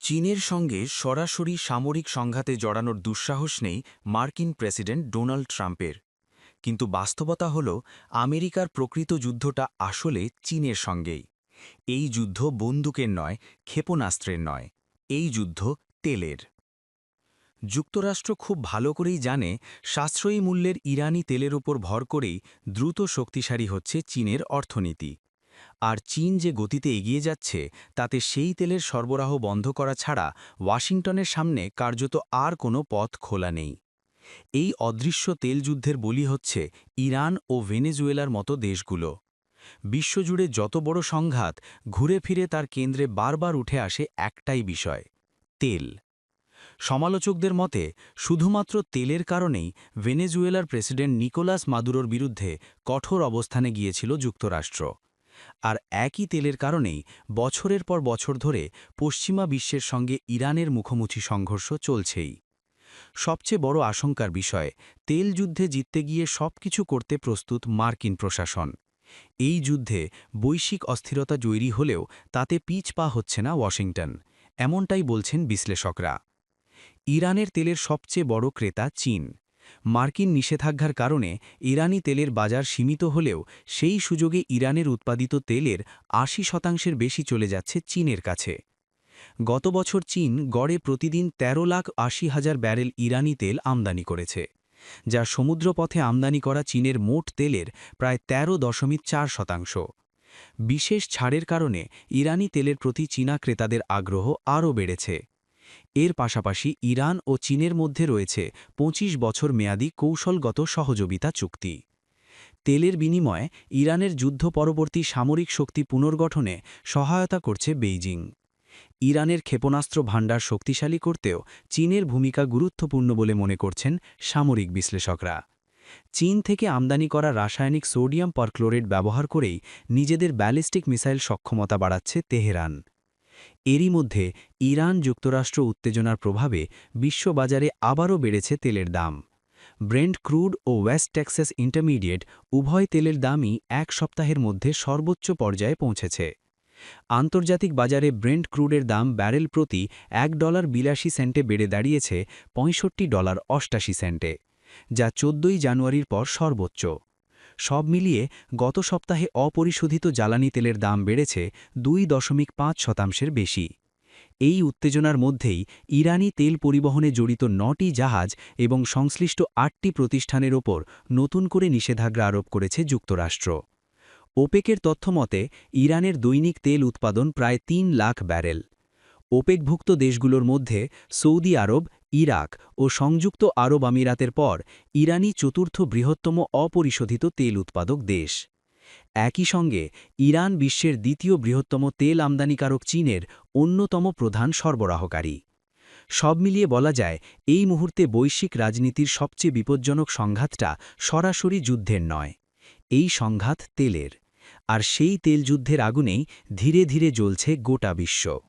চীনের সঙ্গে সরাসরি সামরিক সংঘাতে জড়ানোর দুঃসাহস নেই মার্কিন প্রেসিডেন্ট ডোনাল্ড ট্রাম্পের। কিন্তু বাস্তবতা হল, আমেরিকার প্রকৃত যুদ্ধটা আসলে চীনের সঙ্গেই। এই যুদ্ধ বন্দুকের নয়, ক্ষেপণাস্ত্রের নয়। এই যুদ্ধ তেলের। যুক্তরাষ্ট্র খুব ভালো করেই জানে, সাশ্রয়ী মূল্যের ইরানি তেলের ওপর ভর করেই দ্রুত শক্তিশালী হচ্ছে চীনের অর্থনীতি। আর চীন যে গতিতে এগিয়ে যাচ্ছে, তাতে সেই তেলের সরবরাহ বন্ধ করা ছাড়া ওয়াশিংটনের সামনে কার্যত আর কোনো পথ খোলা নেই। এই অদৃশ্য তেল যুদ্ধের বলি হচ্ছে ইরান ও ভেনেজুয়েলার মতো দেশগুলো। বিশ্বজুড়ে যত বড় সংঘাত, ঘুরে ফিরে তার কেন্দ্রে বারবার উঠে আসে একটাই বিষয়, তেল। সমালোচকদের মতে, শুধুমাত্র তেলের কারণেই ভেনেজুয়েলার প্রেসিডেন্ট নিকোলাস মাদুরোর বিরুদ্ধে কঠোর অবস্থানে গিয়েছিল যুক্তরাষ্ট্র। আর একই তেলের কারণেই বছরের পর বছর ধরে পশ্চিমা বিশ্বের সঙ্গে ইরানের মুখোমুখি সংঘর্ষ চলছেই। সবচেয়ে বড় আশঙ্কার বিষয়, তেল যুদ্ধে জিততে গিয়ে সব কিছু করতে প্রস্তুত মার্কিন প্রশাসন। এই যুদ্ধে বৈশ্বিক অস্থিরতা জৈরি হলেও তাতে পিচ পা হচ্ছে না ওয়াশিংটন, এমনটাই বলছেন বিশ্লেষকরা। ইরানের তেলের সবচেয়ে বড় ক্রেতা চীন। মার্কিন নিষেধাজ্ঞার কারণে ইরানি তেলের বাজার সীমিত হলেও সেই সুযোগে ইরানের উৎপাদিত তেলের আশি শতাংশের বেশি চলে যাচ্ছে চীনের কাছে। গত বছর চীন গড়ে প্রতিদিন ১৩ লাখ আশি হাজার ব্যারেল ইরানি তেল আমদানি করেছে, যা সমুদ্রপথে আমদানি করা চীনের মোট তেলের প্রায় ১৩ দশমিক চার শতাংশ। বিশেষ ছাড়ের কারণে ইরানি তেলের প্রতি চীনা ক্রেতাদের আগ্রহ আরও বেড়েছে। এর পাশাপাশি ইরান ও চীনের মধ্যে রয়েছে ২৫ বছর মেয়াদী কৌশলগত সহযোগিতা চুক্তি। তেলের বিনিময়ে ইরানের যুদ্ধ পরবর্তী সামরিক শক্তি পুনর্গঠনে সহায়তা করছে বেইজিং। ইরানের ক্ষেপণাস্ত্র ভাণ্ডার শক্তিশালী করতেও চীনের ভূমিকা গুরুত্বপূর্ণ বলে মনে করছেন সামরিক বিশ্লেষকরা। চীন থেকে আমদানি করা রাসায়নিক সোডিয়াম পারক্লোরেট ব্যবহার করেই নিজেদের ব্যালিস্টিক মিসাইল সক্ষমতা বাড়াচ্ছে তেহরান। এরই মধ্যে ইরান যুক্তরাষ্ট্র উত্তেজনার প্রভাবে বিশ্ববাজারে আবারও বেড়েছে তেলের দাম। ব্রেন্ড ক্রুড ও ওয়েস্ট টেক্সাস ইন্টারমিডিয়েট উভয় তেলের দামই এক সপ্তাহের মধ্যে সর্বোচ্চ পর্যায়ে পৌঁছেছে। আন্তর্জাতিক বাজারে ব্রেন্ড ক্রুডের দাম ব্যারেল প্রতি এক ডলার বিলাসী সেন্টে বেড়ে দাঁড়িয়েছে পঁয়ষট্টি ডলার অষ্টাশি সেন্টে, যা চোদ্দই জানুয়ারির পর সর্বোচ্চ। সব মিলিয়ে গত সপ্তাহে অপরিশোধিত জ্বালানি তেলের দাম বেড়েছে দুই দশমিক পাঁচ শতাংশের বেশি। এই উত্তেজনার মধ্যেই ইরানি তেল পরিবহনে জড়িত নটি জাহাজ এবং সংশ্লিষ্ট আটটি প্রতিষ্ঠানের ওপর নতুন করে নিষেধাজ্ঞা আরোপ করেছে যুক্তরাষ্ট্র। ওপেকের তথ্যমতে ইরানের দৈনিক তেল উৎপাদন প্রায় তিন লাখ ব্যারেল। ওপেকভুক্ত দেশগুলোর মধ্যে সৌদি আরব ইরাক ও সংযুক্ত আরব আমিরাতের পর ইরানি চতুর্থ বৃহত্তম অপরিশোধিত তেল উৎপাদক দেশ। একই সঙ্গে ইরান বিশ্বের দ্বিতীয় বৃহত্তম তেল আমদানিকারক চীনের অন্যতম প্রধান সরবরাহকারী। সব মিলিয়ে বলা যায়, এই মুহূর্তে বৈশ্বিক রাজনীতির সবচেয়ে বিপজ্জনক সংঘাতটা সরাসরি যুদ্ধের নয়, এই সংঘাত তেলের। আর সেই তেল যুদ্ধের আগুনেই ধীরে ধীরে জ্বলছে গোটা বিশ্ব।